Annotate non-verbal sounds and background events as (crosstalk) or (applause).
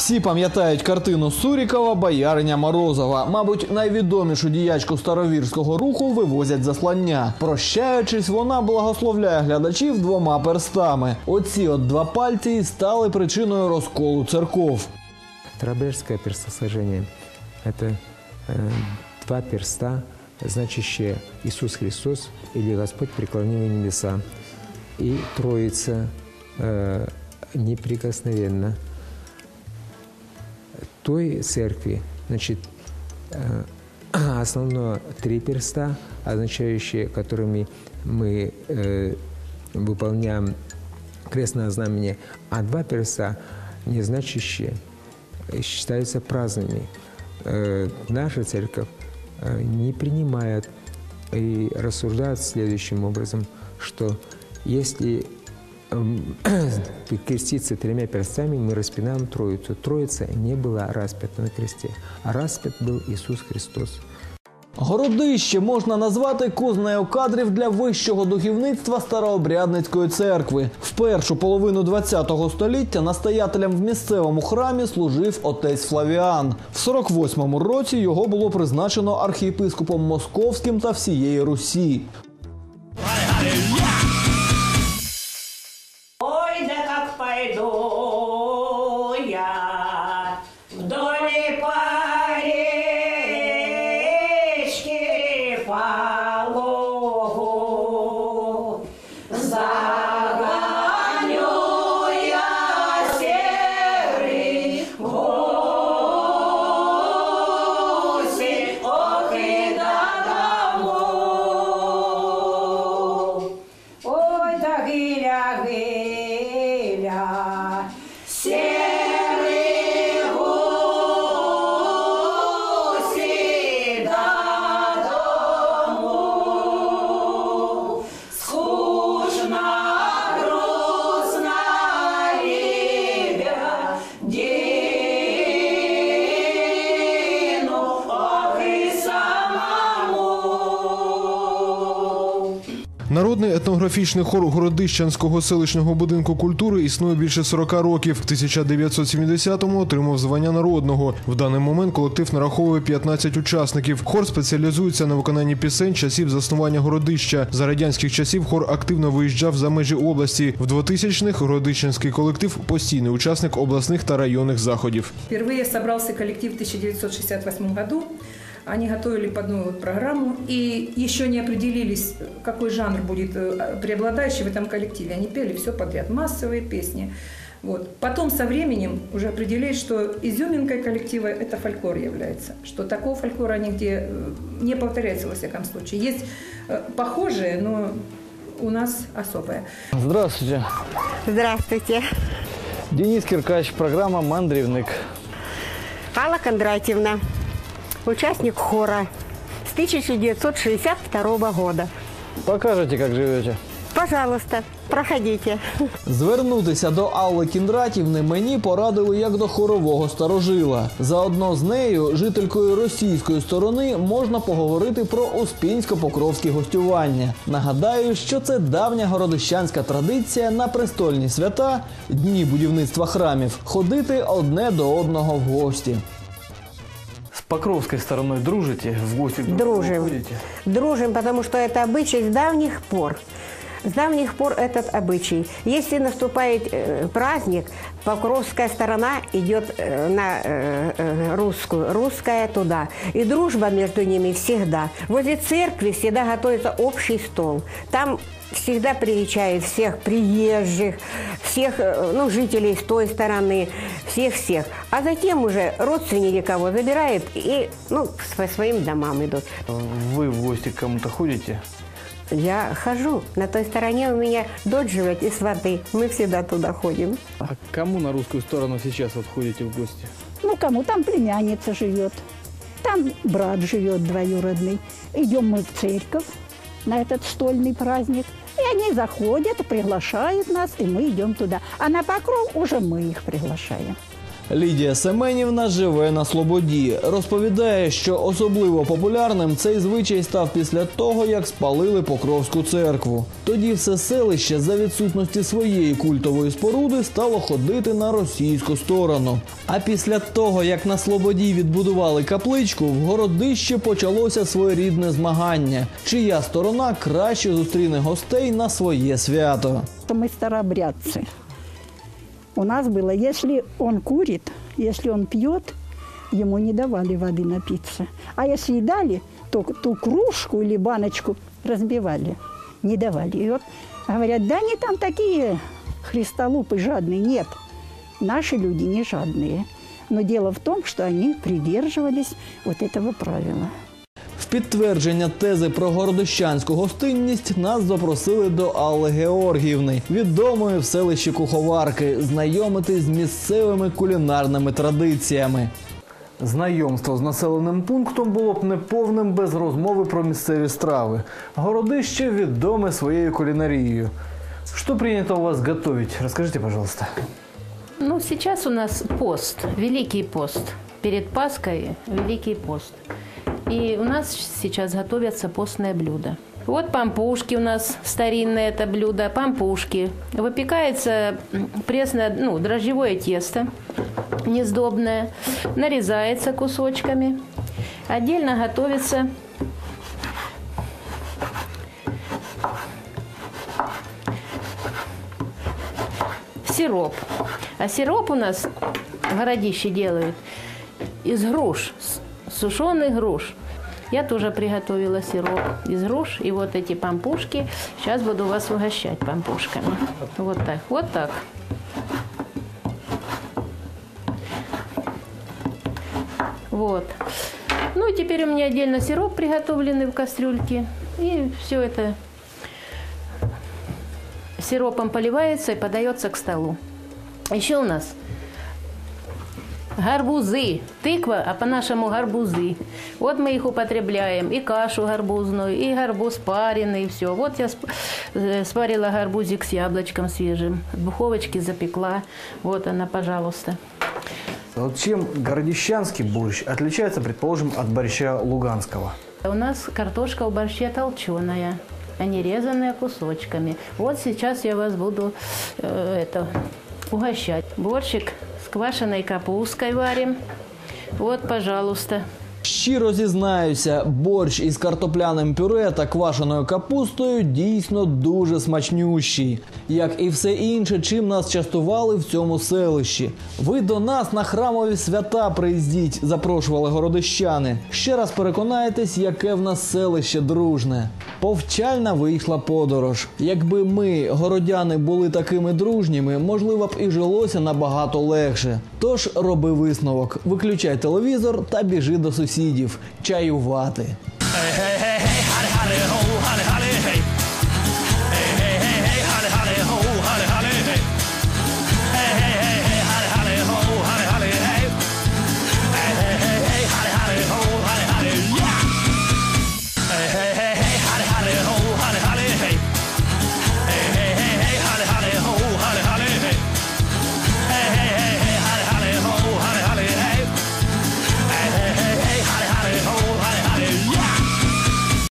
Всі пам'ятають картину Сурікова Бояриня Морозова. Мабуть, найвідомішу діячку старовірського руху вивозять заслання. Прощаючись, вона благословляє глядачів двома перстами. Оці от два пальці і стали причиною розколу церков. Трабежское перстосложение – это э, два перста, значащие Иисус Христос или Господь преклонил небеса. И Троица э, неприкосновенна. Той церкви, значит, э, (clears throat) основное три перста, означающие, которыми мы э, выполняем крестное знамение, а два перста, не значащие, э, считаются праздными. Э, Наша церковь э, не принимает и рассуждает следующим образом, что если (clears throat) креститься тремя перстами, мы распинаем Троицу. Троица не была распята на кресте, а распят был Иисус Христос. Городище можна назвати кузнею кадрів для вищого духовництва старообрядницької церкви. В першу половину ХХ століття настоятелем в місцевому храмі служив отець Флавіан. В 48-му році його було призначено архієпископом Московським та всієї Русі. Етнографічний хор Городищанського селищного будинку культури існує більше 40 років. В 1970-му отримав звання народного. В даний момент колектив нараховує 15 учасників. Хор спеціалізується на виконанні пісень часів заснування городища. За радянських часів хор активно виїжджав за межі області. В 2000-х Городищанський колектив постійний учасник обласних та районних заходів. Впервые собрался коллектив в 1968 году. Они готовили под новую программу и еще не определились, какой жанр будет э, преобладающий в этом коллективе. Они пели все подряд, массовые песни. Вот. Потом со временем уже определились, что изюминкой коллектива это фольклор является, что такого фольклора нигде э, не повторяется во всяком случае. Есть э, похожие, но у нас особое. Здравствуйте. Здравствуйте. Денис Киркач, програма Мандрівник. Алла Кондратьевна, участник хора с 1962 года. Покажете, як живете. Пожалуйста, проходите. Звернутися до Алли Кіндратівни мені порадили як до хорового старожила. Заодно з нею, жителькою російської сторони, можна поговорити про успінсько-покровські гостювання. Нагадаю, що це давня городищанська традиція на престольні свята, дні будівництва храмів, ходити одне до одного в гості. З Покровською стороною дружите? В гості Дружим. Дружим, потому что это обычай с давних пор. С давних пор этот обычай. Если наступает э, праздник, Покровская сторона идет э, на э, э, русскую, русская туда. И дружба между ними всегда. Возле церкви всегда готовится общий стол. Там всегда привечают всех приезжих, всех э, ну, жителей с той стороны, всех-всех. А затем уже родственники кого забирают и ну, по своим домам идут. Ви в гості к кому-то ходите? Я хожу. На той стороне у меня дочь живет и сваты. Мы всегда туда ходим. А к кому на русскую сторону сейчас вот ходите в гости? Ну, кому там племянница живет, там брат живет двоюродный. Идем мы в церковь на этот стольный праздник. И они заходят, приглашают нас, и мы идем туда. А на покров уже мы их приглашаем. Лідія Семенівна живе на Слободі. Розповідає, що особливо популярним цей звичай став після того, як спалили Покровську церкву. Тоді все селище за відсутності своєї культової споруди стало ходити на російську сторону. А після того, як на Слободі відбудували капличку, в городищі почалося своєрідне змагання, чия сторона краще зустріне гостей на своє свято. То мы старообрядцы. У нас было, если он курит, если он пьет, ему не давали воды напиться. А если и дали, то ту кружку или баночку разбивали, не давали. И вот говорят, да они там такие христолупы жадные. Нет, наши люди не жадные. Но дело в том, что они придерживались вот этого правила. Підтвердження тези про городищанську гостинність нас запросили до Алли Георгіївни, відомої в селищі Куховарки, знайомитись з місцевими кулінарними традиціями. Знайомство з населеним пунктом було б неповним без розмови про місцеві страви. Городище відоме своєю кулінарією. Що прийнято у вас готувати? Розкажіть, пожалуйста. Ну, сейчас у нас пост, Великий пост. Перед Пасхой Великий пост. И у нас сейчас готовятся постные блюда. Вот пампушки у нас старинное это блюдо, пампушки. Выпекается пресное, ну, дрожжевое тесто, несдобное, нарезается кусочками. Отдельно готовится сироп. А сироп у нас городище делают из груш, сушеных груш. Я тоже приготовила сироп из груш. И вот эти пампушки. Сейчас буду вас угощать пампушками. Вот так, вот так. Вот. Ну и теперь у меня отдельно сироп приготовленный в кастрюльке. И все это сиропом поливается и подается к столу. Еще у нас гарбузы. Тыква, а по-нашему гарбузы. Вот мы их употребляем. И кашу гарбузную, и гарбуз пареный, все. Вот я э, спарила гарбузик с яблочком свежим. В духовочке запекла. Вот она, пожалуйста. Вот чем городищанский борщ отличается, предположим, от борща луганского? У нас картошка в борще толченая, а не резанная кусочками. Вот сейчас я вас буду э, это, угощать. Борщик квашеной капусткой варим. Вот, пожалуйста. Щиро зізнаюся, борщ із картопляним пюре та квашеною капустою дійсно дуже смачнющий, як і все інше, чим нас частували в цьому селищі. Ви до нас на храмові свята приїздіть, запрошували городищани. Ще раз переконаєтесь, яке в нас селище дружне. Повчальна вийшла подорож. Якби ми, городяни, були такими дружніми, можливо б і жилося набагато легше. Тож роби висновок, виключай телевізор та біжи до сусідів сусідів чаювати. Hey, hey, hey, hey,